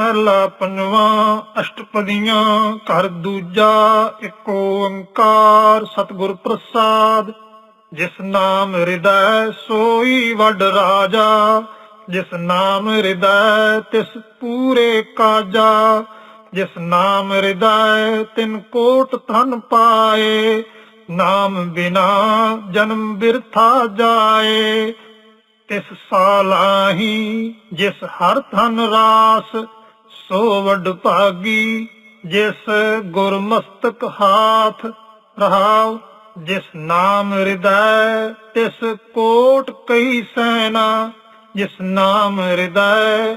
ਮਹਿਲਾ ਪੰਜਵਾਂ, ਅਸ਼ਟਪਦੀਆਂ, ਘਰ ਦੂਜਾ ਏਕ ਓੰਕਾਰ, ਸਤਿਗੁਰ ਪ੍ਰਸਾਦ। ਜਿਸ ਨਾਮ ਹਿਰਦੈ ਸੋਈ ਵੱਡ ਰਾਜਾ, ਜਿਸ ਨਾਮ ਹਿਰਦੈ ਤਿਸ ਪੂਰੇ ਕਾਜਾ। ਜਿਸ ਨਾਮ ਹਿਰਦੈ ਤਿਨ ਕੋਟ ਧਨ ਪਾਏ, ਨਾਮ ਬਿਨਾ ਜਨਮ ਬਿਰਥਾ ਜਾਏ। ਤਿਸ ਸਾਲਾਹੀ ਜਿਸ ਹਰ ਧਨ ਰਾਸ ਸੋ ਵੱਡ ਭਾਗੀ, ਜਿਸ ਗੁਰਮਸਤਕ ਹਾਥ ਰਹਾਉ, ਜਿਸ ਨਾਮ ਹਿਰਦੈ, ਤਿਸ ਕੋਟ ਕਈ ਸੈਨਾ, ਜਿਸ ਨਾਮ ਹਿਰਦੈ,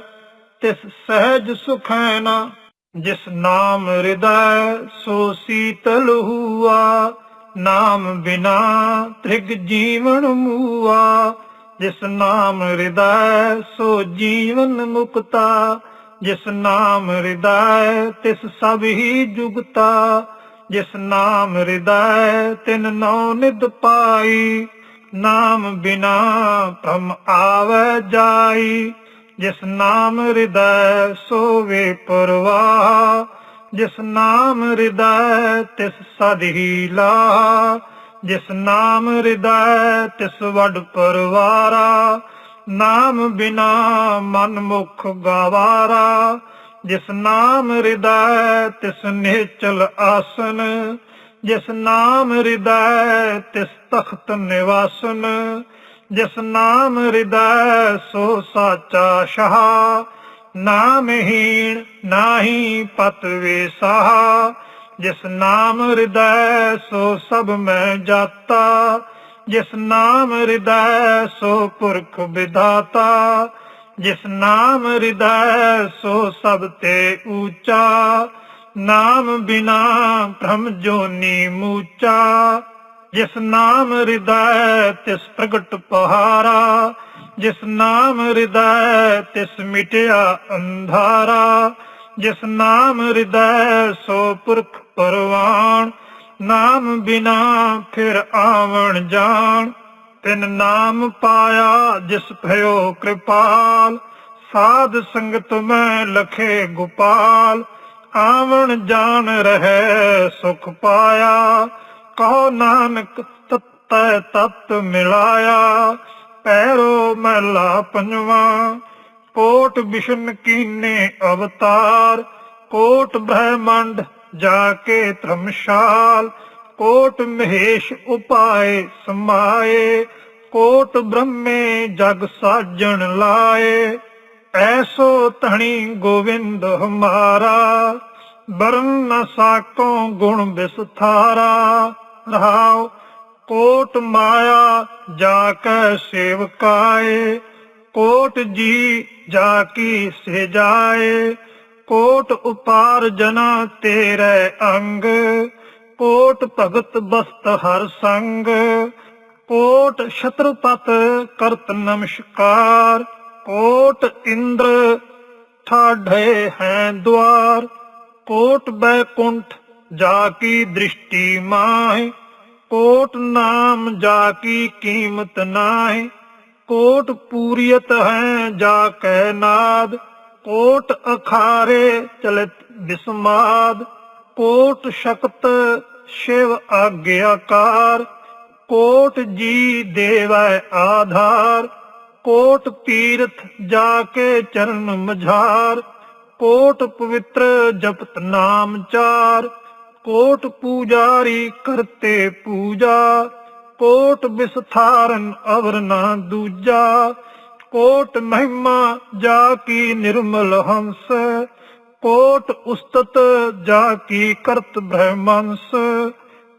ਤਿਸ ਸਹਿਜ ਸੁਖੈਨਾ, ਜਿਸ ਨਾਮ ਹਿਰਦੈ, ਸੋ ਸੀਤਲ ਹੁਆ, ਨਾਮ ਬਿਨਾ ਤ੍ਰਿਗ ਜੀਵਨ ਮੂਆ, ਜਿਸ ਨਾਮ ਹਿਰਦੈ, ਸੋ ਜੀਵਨ ਮੁਕਤਾ ਜਿਸ ਨਾਮ ਹਿਰਦੈ, ਤਿਸ ਸਭ ਹੀ ਜੁਗਤਾ। ਜਿਸ ਨਾਮ ਹਿਰਦੈ, ਤਿਨ ਨੌ ਨਿਦ ਪਾਈ। ਨਾਮ ਬਿਨਾ ਭ੍ਰਮ ਆਵੈ ਜਾਈ। ਜਿਸ ਨਾਮ ਹਿਰਦੈ, ਸੋਵੇ ਪਰਵਾਹ। ਜਿਸ ਨਾਮ ਹਿਰਦੈ, ਤਿਸ ਸਦ ਹੀ ਲਾ ਜਿਸ ਨਾਮ ਹਿਰਦੈ, ਤਿਸ ਵਡ ਪਰਵਾਰਾ। ਨਾਮ ਬਿਨਾ ਮਨ ਮੁਖ ਗਵਾਰਾ, ਜਿਸ ਨਾਮ ਹਿਰਦੈ ਤਿਸ ਨਿਚਲ ਆਸਨ, ਜਿਸ ਨਾਮ ਹਿਰਦੈ ਤਿਸ ਤਖਤ ਨਿਵਾਸਨ, ਜਿਸ ਨਾਮ ਹਿਰਦੈ ਸੋ ਸਾਚਾ ਸ਼ਾਹ ਨਾਮਹੀਣ ਨਾਹੀ ਪਤ ਵੇਸਾ ਜਿਸ ਨਾਮ ਹਿਰਦੈ ਸੋ ਸਭ ਮੈਂ ਜਾਤਾ ਜਿਸ ਨਾਮ ਹਿਰਦੈ ਸੋ ਪੁਰਖ ਵਿਧਾਤਾ, ਜਿਸ ਨਾਮ ਹਿਰਦੈ ਸੋ ਸਭ ਤੇ ਊਚਾ, ਨਾਮ ਬਿਨਾ ਭ੍ਰਮ ਜੋਨੀ ਮੂਚਾ, ਜਿਸ ਨਾਮ ਹਿਰਦੈ ਤਿਸ ਪ੍ਰਗਟ ਪਹਾਰਾ, ਜਿਸ ਨਾਮ ਹਿਰਦੈ ਤਿਸ ਮਿਟਿਆ ਅੰਧਾਰਾ, ਜਿਸ ਨਾਮ ਹਿਰਦੈ ਸੋ ਪੁਰਖ ਪਰਵਾਨ ਨਾਮ ਬਿਨਾ ਫਿਰ ਆਵਣ ਜਾਣ। ਤਿਨ ਨਾਮ ਪਾਇਆ ਜਿਸ ਭਇਓ ਕਿਰਪਾਲ। ਸਾਧ ਸੰਗਤ ਮੈਂ ਲਖੇ ਗੋਪਾਲ। ਆਵਣ ਜਾਣ ਰਹੇ ਸੁਖ ਪਾਇਆ। ਕਹੋ ਨਾਨਕ ਤਤੈ ਤਤ ਮਿਲਾਇਆ। ਪੈਰੋ ਮਹਲਾ ਪੰਜਵਾ। ਕੋਟ ਵਿਸ਼ਨ ਕੀਨੇ ਅਵਤਾਰ। ਕੋਟ ਬ੍ਰਹਮੰਡ ਜਾ ਕੇ ਧਰਮਸ਼ਾਲ, ਕੋਟ ਮਹੇਸ਼ ਉਪਾਏ ਸਮਾਏ, ਕੋਟ ਬ੍ਰਹਮੇ ਜਗ ਸਾਜਣ ਲਾਏ। ਐਸੋ ਧਣੀ ਗੋਵਿੰਦ ਹਮਾਰਾ ਬਰਨ ਨ ਸਾਕੋ ਗੁਣ ਵਿਸਥਾਰਾ। ਰਹਾਉ, ਕੋਟ ਮਾਇਆ ਜਾ ਕੈ ਸੇਵਕਾਏ, ਕੋਟ ਜੀ ਜਾ ਕੀ ਸੇ ਜਾਏ। ਕੋਟ ਉਪਾਰ ਜਨਾ ਤੇਰੇ ਅੰਗ, ਕੋਟ ਭਗਤ ਬਸਤ ਹਰ ਸੰਗ, ਕੋਟ ਛਤਰਪਤ ਕਰਤ ਨਮਸਕਾਰ, ਕੋਟ ਇੰਦਰ ਠਾਢੇ ਹੈ ਦਵਾਰ ਕੋਟ ਬੈਕੁੰਠ ਜਾ ਕੀ ਦ੍ਰਿਸ਼ਟੀ ਮਾਹਿ, ਕੋਟ ਨਾਮ ਜਾ ਕੀ ਕੀਮਤ ਨਾਹਿ, ਕੋਟ ਪੂਰੀਅਤ ਹੈ ਜਾ ਕੈ ਨਾਦ ਕੋਟ ਅਖਾਰੇ ਚਲਿਤ ਬਿਸਮਾਦ, ਕੋਟ ਸ਼ਕਤ ਸ਼ਿਵ ਆਗਿਆਕਾਰ, ਕੋਟ ਜੀ ਦੇਵੈ ਆਧਾਰ, ਕੋਟ ਤੀਰਥ ਜਾ ਕੇ ਚਰਨ ਮਝਾਰ, ਕੋਟ ਪਵਿੱਤਰ ਜਪਤ ਨਾਮ ਚਾਰ, ਕੋਟ ਪੂਜਾਰੀ ਕਰਤੇ ਪੂਜਾ, ਕੋਟ ਵਿਸਥਾਰਨ ਅਵਰ ਨਾ ਦੂਜਾ ਕੋਟ ਮਹਿਮਾ ਜਾ ਕੀ ਨਿਰਮਲ ਹੰਸ, ਕੋਟ ਉਸਤਤ ਜਾ ਕੀ ਕਰਤ ਬ੍ਰਹਮੰਸ,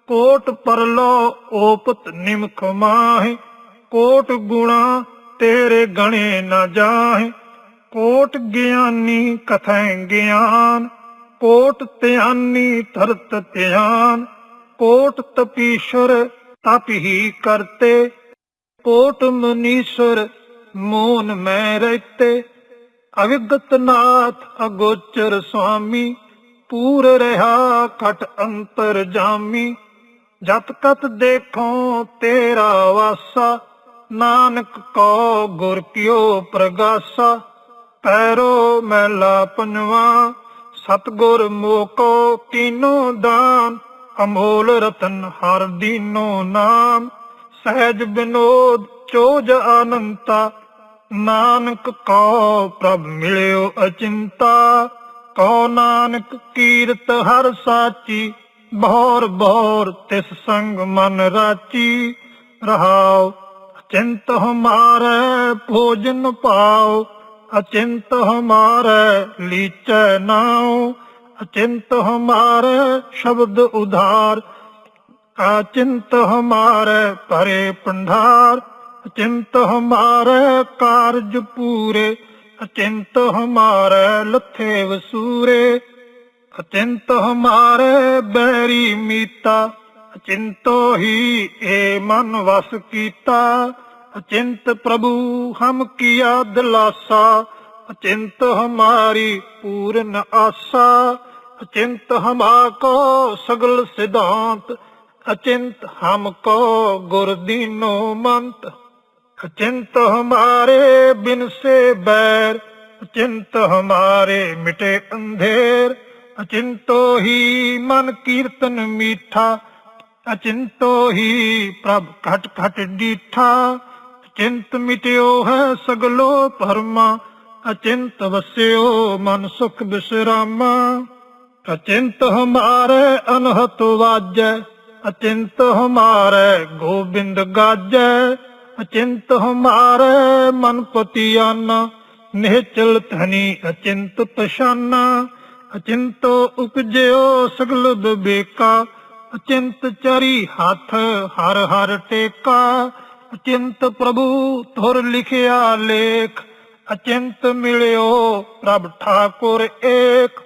ਕੋਟ ਪਰਲੋ ਓਪਤ ਨਿਮਖ ਮਾਹਿ, ਕੋਟ ਗੁਣਾ ਤੇਰੇ ਗਣੇ ਨਾ ਜਾਹੇ, ਕੋਟ ਗਿਆਨੀ ਕਥੈ ਗਿਆਨ, ਕੋਟ ਧਿਆਨੀ ਧਰਤ ਧਿਆਨ, ਕੋਟ ਤਪੀਸ਼ਰ ਤਪ ਹੀ ਕਰਤੇ, ਕੋਟ ਮਨੀਸ਼ਰ ਮੋਨ ਮੈਂ ਰਹਤੇ ਅਵਿਗਤ ਨਾਥ ਅਗੋਚਰ ਸੁਆਮੀ, ਪੂਰ ਰਹਾ ਖਟ ਅੰਤਰ ਜਾਮੀ, ਜਤ ਕਤ ਦੇਖੋ ਤੇਰਾ ਵਾਸਾ, ਨਾਨਕ ਕੋ ਗੁਰ ਕਿਓ ਪ੍ਰਗਾਸਾ, ਪੈਰੋ ਮੈਲਾ ਪੰਜਵਾ, ਸਤਗੁਰ ਮੋਕੋ ਕੀਨੋ ਦਾਨ, ਅਮੋਲ ਰਤਨ ਹਰ ਦੀਨੋ ਨਾਮ, ਸਹਿਜ ਬਿਨੋਦ ਚੋਜ ਅਨੰਤਾ ਨਾਨਕ ਕੋ ਪ੍ਰਭ ਮਿਲਿਓ ਅਚਿੰਤਾ, ਕੋ ਨਾਨਕ ਕੀਰਤ ਹਰ ਸਾਚੀ, ਬਹੋਰ ਬਹੋਰ ਤਿਸ ਸੰਗ ਮਨ ਰਾਚੀ। ਰਹਾਉ, ਅਚਿੰਤ ਹਮਾਰੇ ਭੋਜਨ ਪਾਓ ਅਚਿੰਤ ਹਮਾਰੇ ਲੀਚੈ ਨਾਉ, ਅਚਿੰਤ ਹਮਾਰੇ ਸ਼ਬਦ ਉਧਾਰ, ਅਚਿੰਤ ਹਮਾਰੇ ਪਰੇ ਪੰਧਾਰ ਅਚਿੰਤ ਹਮਾਰੇ ਕਾਰਜ ਪੂਰੇ, ਅਚਿੰਤ ਹਮਾਰੇ ਲੱਥੇ ਵਸੂਰੇ, ਅਚਿੰਤ ਹਮਾਰੇ ਬੈਰੀ ਮੀਤਾ, ਅਚਿੰਤੋ ਹੀ ਏ ਮਨ ਵਸ ਕੀਤਾ, ਅਚਿੰਤ ਪ੍ਰਭੂ ਹਮ ਕੀਆ ਦਿਲਾਸਾ, ਅਚਿੰਤ ਹਮਾਰੀ ਪੂਰਨ ਆਸਾ, ਅਚਿੰਤ ਹਮਾ ਕੋ ਸਗਲ ਸਿਧਾਂਤ, ਅਚਿੰਤ ਹਮ ਕੋ ਗੁਰ ਦੀਨੋ ਮੰਤ। ਅਚਿੰਤ ਹਮਾਰੇ ਬਿਨ ਸੇ ਬੈਰ ਅਚਿੰਤ ਹਮਾਰੇ ਮਿਟੇ ਅੰਧੇਰ। ਅਚਿੰਤੋ ਹੀ ਮਨ ਕੀਰਤਨ ਮੀਠਾ, ਅਚਿੰਤੋ ਹੀ ਪ੍ਰਭ ਘਟ ਘਟ ਡੀਠਾ। ਅਚਿੰਤ ਮਿਟਿਓ ਹੈ ਸਗਲੋ ਪਰਮਾ, ਅਚਿੰਤ ਵਸਿਓ ਮਨ ਸੁਖ ਬਿਸਰਾਮਾ। ਅਚਿੰਤ ਹਮਾਰੇ ਅਨਹਤ ਵਾਜੈ, ਅਚਿੰਤ ਹਮਾਰੇ ਗੋਬਿੰਦ ਗਾਜੈ। ਅਚਿੰਤ ਹਮਾਰੇ ਮਨ ਪਤੀਆਨਾ ਨਿਹਚਲ ਧਨੀ ਅਚਿੰਤ ਪਛਾਨਾ ਅਚਿੰਤੋ ਉਪਜਿਓ ਸਗਲ ਬਿਬੇਕਾ ਅਚਿੰਤ ਚਰੀ ਹੱਥ ਹਰ ਹਰ ਟੇਕਾ। ਅਚਿੰਤ ਪ੍ਰਭੂ ਧੁਰ ਲਿਖਿਆ ਲੇਖ, ਅਚਿੰਤ ਮਿਲਿਓ ਪ੍ਰਭ ਠਾਕੁਰ ਏਕ।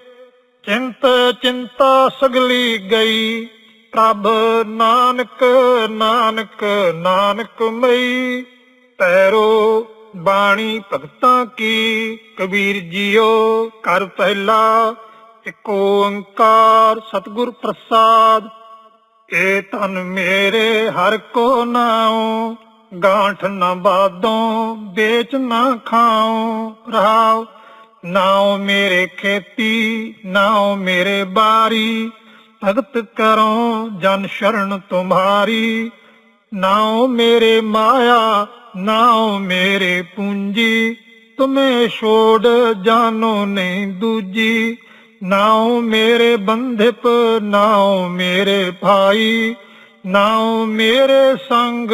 ਚਿੰਤ ਚਿੰਤਾ ਸਗਲੀ ਗਈ ਪ੍ਰਭ ਨਾਨਕ ਨਾਨਕ ਨਾਨਕ ਮਈ। ਪੈਰੋ ਬਾਣੀ ਭਗਤਾਂ ਕੀ, ਕਬੀਰ ਜੀਓ ਕਰ ਪਹਿਲਾ, ਇੱਕ ਓੰਕਾਰ ਸਤਿਗੁਰ ਪ੍ਰਸਾਦ। ਏ ਤਨ ਮੇਰੇ ਹਰ ਕੋ ਨਾਉ, ਗਾਂਠ ਨਾ ਬਾਦੋਂ, ਵੇਚ ਨਾ ਖਾਉ। ਰਹਾਉ, ਨਾਉ ਮੇਰੇ ਖੇਤੀ, ਨਾਉ ਮੇਰੇ ਬਾਰੀ। ਭਗਤ ਕਰੋ ਜਨ ਸ਼ਰਨ ਤੁਮਾਰੀ। ਨਾਉ ਮੇਰੇ ਮਾਇਆ, ਨਾਉ ਮੇਰੇ ਪੂੰਜੀ। ਤੁਮੇ ਛੋੜ ਜਾਨੋ ਨਹੀਂ ਦੂਜੀ। ਨਾਉ ਮੇਰੇ ਬੰਧਿਪ, ਨਾਉ ਮੇਰੇ ਭਾਈ। ਨਾਉ ਮੇਰੇ ਸੰਗ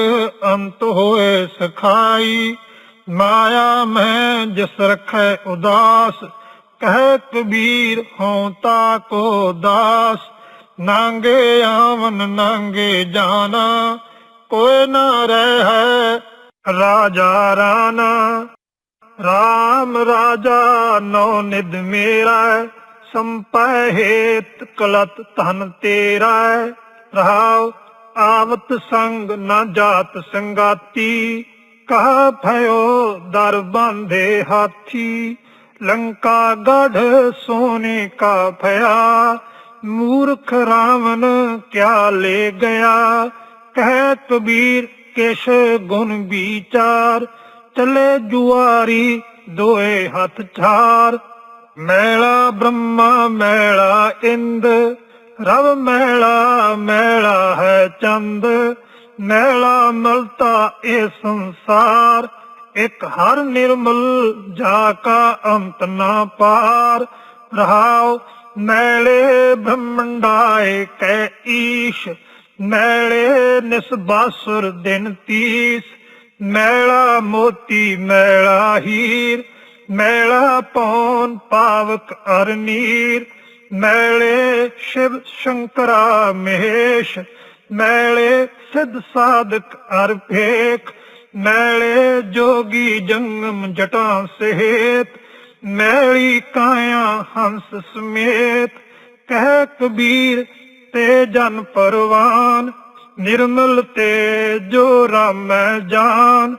ਅੰਤ ਹੋਏ ਸਖਾਈ। ਮਾਇਆ ਮੈਂ ਜਿਸ ਰਖੈ ਉਦਾਸ, ਕਹਿ ਕਬੀਰ ਹਉ ਤਾ ਕੋ ਦਾਸ। ਨਾਂਗੇ ਆਵਨ ਨਾਂਗੇ ਜਾਣਾ, ਕੋਈ ਨਾ ਰਹਿ ਰਾਜਾ ਰਾਣਾ। ਰਾਮ ਰਾਜਾ, ਨੋ ਨਿਦ ਮੇਰਾ ਸੰਪੈ ਹੇਤ ਕਲਤ ਧਨ ਤੇਰਾ ਰਹਾਉ ਆਵਤ ਸੰਗ ਨਾ ਜਾਤ ਸੰਗਾਤੀ, ਕਹਾ ਭਇਓ ਦਰ ਬਾਂਧੇ ਹਾਥੀ। ਲੰਕਾ ਗੜ ਸੋਨੇ ਕਾ ਭਇਆ ਮੂਰਖ ਰਾਵਨ ਕਿਆ ਲੈ ਗਿਆ? ਕਹਿ ਕਬੀਰ ਕਿਛ ਗੁਣ ਵਿਚਾਰ? ਚਲੇ ਜੁਆਰੀ ਦੋਏ ਹੱਥ ਛਾਰ ਮੈਲਾ ਬ੍ਰਹਮਾ, ਮੈਲਾ ਇੰਦ। ਰਵ ਮੈਲਾ ਮੈਲਾ ਹੈ ਚੰਦ। ਮੈਲਾ ਮਲਤਾ ਇਹ ਸੰਸਾਰ। ਇਕ ਹਰ ਨਿਰਮਲ, ਜਾ ਕਾ ਅੰਤ ਨਾ ਪਾਰ। ਰਹਾਓ ਮੈਲੇ ਬ੍ਰਹਮੰਡਾਏ ਕੈ ਈਸ਼ ਮੈਲੇ ਨਿਸਬਾਸੁਰ ਦਿਨ ਤੀਸ। ਮੈਲਾ ਮੋਤੀ ਮੈਲਾ ਹੀਰ, ਮੈਲਾ ਪੌਨ ਪਾਵਕ ਅਰਨੀਰ ਮੈਲੇ ਸ਼ਿਵ ਸ਼ੰਕਰਾ ਮਹੇਸ਼, ਮੈਲੇ ਸਿੱਧ ਸਾਧਕ ਅਰ ਭੇਖ। ਮੈਲੇ ਜੋਗੀ ਜੰਗਮ ਜਟਾਂ ਸਹਿਤ ਮੈਲੀ ਕਾਇਆ ਹੰਸ ਸਮੇਤ, ਕਹਿ ਕਬੀਰ ਤੇ ਜਨ ਪਰਵਾਨ, ਨਿਰਮਲ ਤੇ ਜੋ ਰਾਮੈ ਜਾਨ।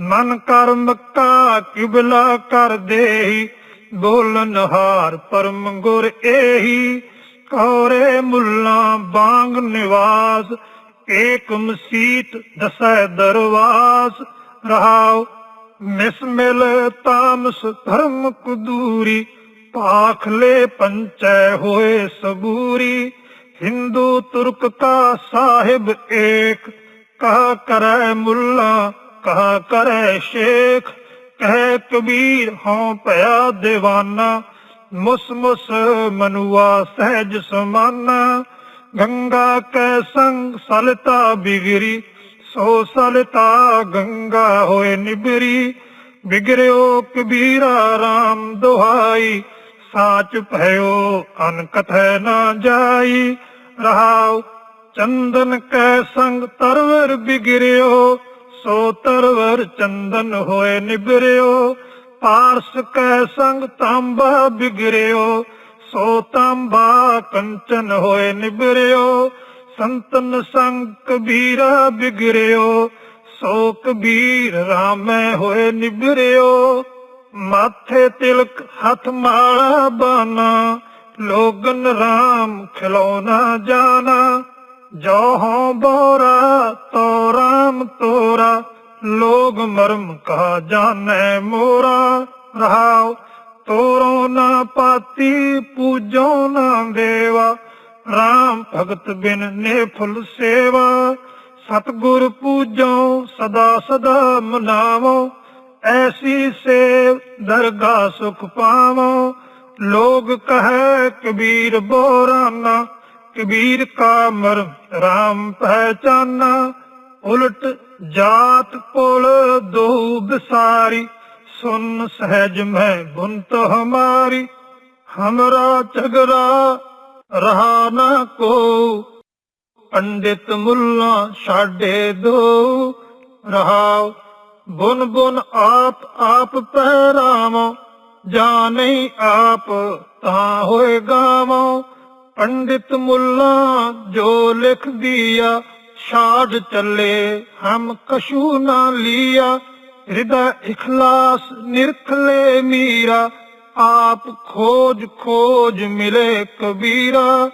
ਮਨ ਕਰ ਮੱਕਾ ਕਿਬਲਾ ਕਰ ਦੇਹੀ ਬੋਲਨ ਹਾਰ ਪਰਮ ਗੁਰ ਏਹੀ। ਕੌਰੇ ਮੁੱਲਾ ਬਾੰਗ ਨਿਵਾਸ, ਏਕ ਮਸੀਤ ਦਸੈ ਦਰਵਾਸ। ਰਹਾਉ ਮਿਸ ਤਾਮਸ ਧਰਮ ਕੁਦੂਰੀ, ਪਾਖ ਪੰਚੈ ਹੋਏ ਸਬੂਰੀ। ਹਿੰਦੂ ਤੁਰਕ ਕਾ ਸਾਹਿਬ ਏਕ, ਕਹਾ ਕਰੈ ਮੁੱਲਾ, ਕਹਾ ਕਰੈ ਸ਼ੇਖ। ਕਹਿ ਕਬੀਰ ਹਉ ਭਇਆ دیਵਾਨਾ ਮੁਸ ਮੁਸ ਮਨੁਆ ਸਹਿਜ ਸਮਾਨਾ। ਗੰਗਾ ਕੈ ਸੰਗ ਸਲਤਾ ਬਿਗਰੀ ਸੋ ਸਲਤਾ ਗੰਗਾ ਹੋਏ ਨਿਬਰੀ, ਬਿਗਰਿਓ ਕਬੀਰਾ RAM ਦੁਹਾਈ, ਸਾਚ ਭਇਓ ਅਨਕਥ ਨਾ ਜਾਈ, ਰਹਾਉ ਚੰਦਨ ਕੈ ਸੰਗ ਤਰਵਰ ਬਿਗਰਿਓ, ਸੋ ਤਰਵਰ ਚੰਦਨ ਹੋਏ ਨਿਬਰਿਓ, ਪਾਰਸ ਕੈ ਸੰਗ ਤਾਂਬਾ ਬਿਗਰਿਓ, ਸੋ ਤਾਂਬਾ ਕੰਚਨ ਹੋਏ ਨਿਬਰਿਓ ਸੰਤਨ ਸੰਗ ਕਬੀਰਾ ਬਿਗਰਿਓ ਸੋ ਕਬੀਰ ਰਾਮੈ ਹੋਏ ਨਿਬਰਿਓ ਮਾਥੇ ਤਿਲਕ ਹੱਥ ਮਾਲਾ ਬਾਨਾ, ਲੋਗਨ ਰਾਮ ਖਿਲੋਨਾ ਜਾਣਾ ਜੋ ਹੋ ਬੋਰਾ ਤੋ ਰਾਮ ਤੋਰਾ, ਲੋਗ ਮਰਮ ਕਹਾ ਜਾਣੈ ਮੋਰਾ। ਰਹਾਉ ਤੋਰੋ ਨਾ ਪਾਤੀ, ਪੂਜੋ ਨਾ ਦੇਵਾ। RAM ਭਗਤ ਬਿਨ ਨੇ ਫੁੱਲ ਸੇਵਾ। ਸਤਗੁਰ ਪੂਜੋ ਸਦਾ ਸਦਾ ਮਨਾਵੋ। ਐਸੀ ਸੇਵ ਦਰਗਾ ਸੁਖ ਪਾਵੋ। ਲੋਗ ਕਹੈ, ਕਬੀਰ ਬੋਰਾਨਾ, ਕਬੀਰ ਕਾ ਮਰ RAM ਪਹਿਚਾਨਾ। ਉਲਟ ਜਾਤ ਪੁਲ ਦੋ ਬਿਸਾਰੀ, ਸੁਨ ਸਹਿਜ ਮੈਂ ਬੁਨਤ ਹਮਾਰੀ। ਹਮਰਾ ਝਗੜਾ ਰਹਾ ਨਾ ਕੋ। ਪੰਡਿਤ ਮੁੱਲਾ ਛਾੜੇ ਦੋ। ਰਹਾਉ ਬੁਨ ਬੁਨ ਆਪ ਆਪ ਪਹਿਰਾਵੋ। ਜਾ ਨਹੀਂ ਆਪ ਤਾਂ ਹੋਏ ਗਾਵੋ। ਪੰਡਿਤ ਮੁੱਲਾ ਜੋ ਲਿਖ ਦਿਆ, ਛਾੜ ਚੱਲੇ ਹਮ ਕਸ਼ੂ ਨਾ ਲਿਆ। ਹਿਰਦਾ ਇਖਲਾਸ ਨਿਰਖਲੇ ਮੀਰਾ ਆਪ ਖੋਜ ਖੋਜ ਮਿਲੇ ਕਬੀਰਾ।